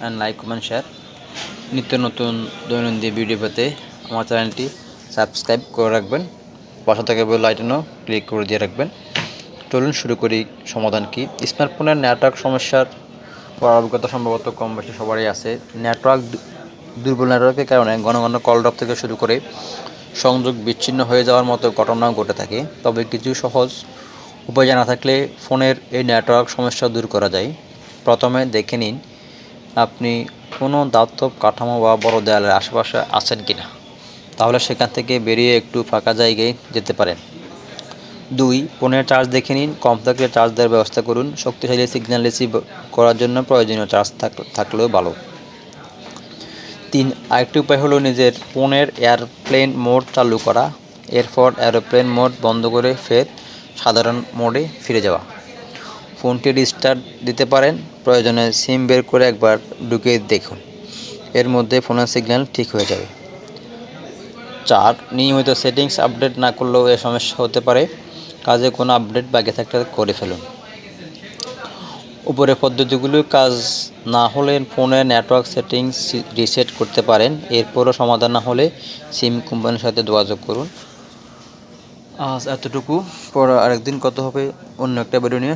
And like comment share নিত্য নতুন দৈনন্দিন ভিডিও পেতে আমার চ্যানেলটি সাবস্ক্রাইব করে রাখবেন। পাশে থেকে বেল আইকনও ক্লিক করে দিয়ে রাখবেন। চলুন শুরু করি সমাধান কি। স্মার্টফোনের নেটওয়ার্ক সমস্যার পর অভিজ্ঞতা সম্ভবত কম বেশি সবারই আছে। নেটওয়ার্ক দুর্বল নেটওয়ার্কের কারণে ঘন ঘন কল ড্রপ থেকে শুরু করে সংযোগ বিচ্ছিন্ন হয়ে যাওয়ার মতো ঘটনাও ঘটে থাকে। তবে কিছু সহজ উপায় জানা থাকলে ফোনের এই নেটওয়ার্ক সমস্যা দূর করা যায়। প্রথমে দেখে নিন আপনি কোনো দাতব কাঠামো বা বড় দেয়ালের আশেপাশে আছেন কি না তাহলে সেখান থেকে বেরিয়ে একটু ফাঁকা জায়গায় যেতে পারেন। দুই, ফোনের চার্জ দেখে নিন, কম থাকলে চার্জ দেওয়ার ব্যবস্থা করুন, শক্তিশালী সিগন্যাল রিসিভ করার জন্য প্রয়োজনীয় চার্জ থাক- থাকলেও ভালো। তিন, আরেকটি উপায় হলো নিজের ফোনের এয়ারপ্লেন মোড চালু করা। এরপর এরোপ্লেন মোড বন্ধ করে ফের সাধারণ মোডে ফিরে যাওয়া। ফোনটি রিস্টার্ট দিতে পারেন। প্রয়োজনে সিম বের করে একবার ঢুকে দেখুন। এর মধ্যে ফোনের সিগন্যাল ঠিক হয়ে যাবে। চার, নিয়মিত সেটিংস আপডেট না করলেও এ সমস্যা হতে পারে। কাজে কোনো আপডেট বাকি থাকলে করে ফেলুন। উপরে পদ্ধতিগুলো কাজ না হলে ফোনের নেটওয়ার্ক সেটিংস রিসেট করতে পারেন। এরপরও সমাধান না হলে সিম কোম্পানির সাথে যোগাযোগ করুন। আজ এতটুকু। পর আরেকদিন কত হবে অন্য একটা ভিডিও নিয়ে।